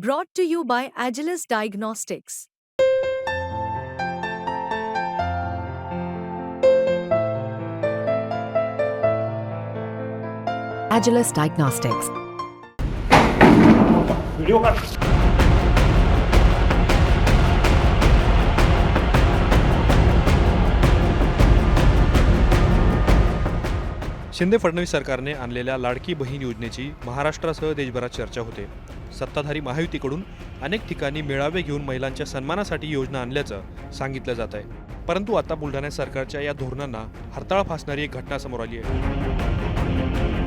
Brought to you by Agilis Diagnostics. Agilis Diagnostics. Video cut. Shinde Fadnavis सरकारने आणलेल्या लाडकी बहीण योजनेची महाराष्ट्रासह देशभरात चर्चा होते. सत्ताधारी महायुतीकडून अनेक ठिकाणी मेळावे घेऊन महिलांच्या सन्मानासाठी योजना आणल्याचं सांगितलं जात आहे. परंतु आता बुलढाणा सरकारच्या या धोरणांना हरताळ फासणारी एक घटना समोर आली आहे.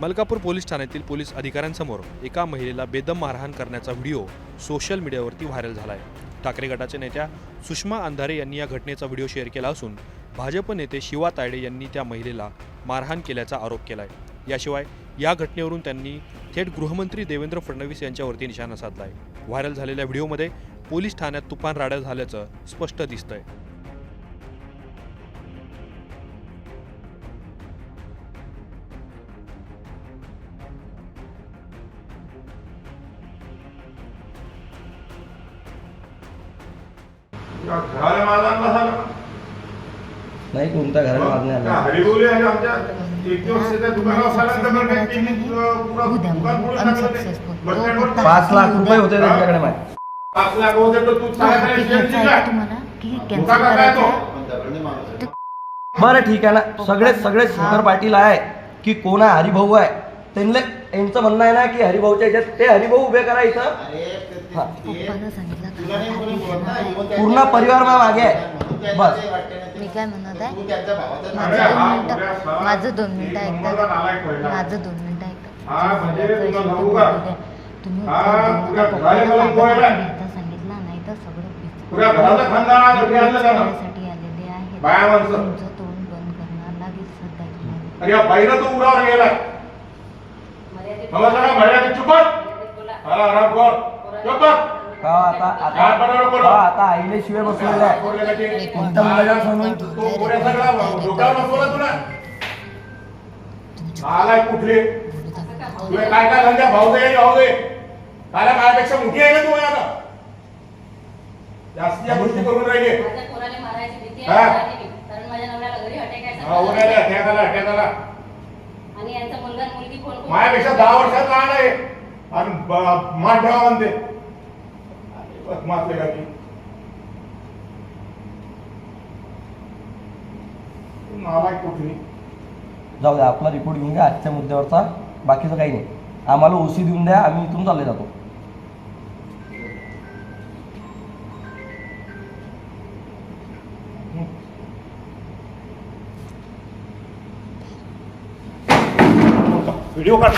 मलकापूर पोलीस ठाण्यातील पोलीस अधिकाऱ्यांसमोर एका महिलेला बेदम मारहाण करण्याचा व्हिडिओ सोशल मीडियावरती व्हायरल झाला आहे ठाकरे गटाच्या नेत्या सुषमा अंधारे यांनी या घटनेचा व्हिडिओ शेअर केला असून भाजप नेते शिवा तायडे यांनी त्या महिलेला मारहाण केल्याचा आरोप केला आहे याशिवाय या घटनेवरून त्यांनी थेट गृहमंत्री देवेंद्र फडणवीस यांच्यावरती निशाणा साधला आहे व्हायरल झालेल्या व्हिडिओमध्ये पोलीस ठाण्यात तुफान राड्या झाल्याचं स्पष्ट दिसतंय. या घराला माझा आणला झाला नाही कोणत्या घराला मागणी त्या आला हरिबोले आहे आमच्या? एक दिवस त्या दुकानावर साल्यानंतर काय त्यांनी पुरं- पुरं दुकान फोडून टाकलं ते. बस स्टँडवर पाच लाख रुपये होते त्यांच्याकडे माहिती पाच लाख होते तर तू काय? बरं ठीक आहे ना. सगळे सगळे सुंदर पाटील आहे की कोण आहे हरिभाऊ आहे? त्यांना यांचं म्हणणं आहे ना की हरिभाऊच्या ह्याच्यात ते हरिभाऊ उभे करा इथं हा. पप्पानं सांगितलं आहे. पूर्ण परिवार मा मागे आहे बस मी काय म्हणत आहे अरे माझं हा दोन मिनिटं साला माझं दोन मिनिटं ऐकता नालायक. माझं दोन मिनिटं ऐकता हा, म्हणजे तुला सांगू का? तुम्ही हा, उत्तर देऊ. घराला मला. कागद एकदा सांगितलं नाही तर सगळं पिचलं. घराचं खानदान आणलं. करायसाठी आलेले बाया माणसं. तुमचं तोंड बंद करणार लागेल सध्या तुम्हाला. अरे या बाईनं तो उरावर गेला मला जरा भड्या चुपत हा आराम कर. चुपत का आता काय आता बरोबर बोला. का आता आईले शिवाय बसलेला आहे बोलले का ते? कोणत्या मुलाच्या समोर तो पुऱ्या सगळा. डोक्यावर बसवला तुला. आलाय कुठले? तुला काय काय धंद्या भाऊ दे भाऊ दे. काय कायपेक्षा मोठी आहे का तू आता जास्त या गोष्टी करून राहिले. माझ्या पोराला मारायची भीती हा. आहे. कारण माझ्या नवऱ्याला घरी हा, उन्हाळ्याला आला अटॅक आला. आणि यांचा मुलगा आणि मुलगी फोन करून- माझ्यापेक्षा दहा वर्षात लहान आहे. आणि ब- मान ठेवा म्हणते. मारले का ती नालायक कुठली? जाऊ द्या आपला रिपोर्ट घेऊन घ्या. आजच्या मुद्द्यावरचा. बाकीचं काही नाही. आम्हाला ओसी देऊन द्या. आम्ही इथून चालले जातो. व्हिडिओ काढ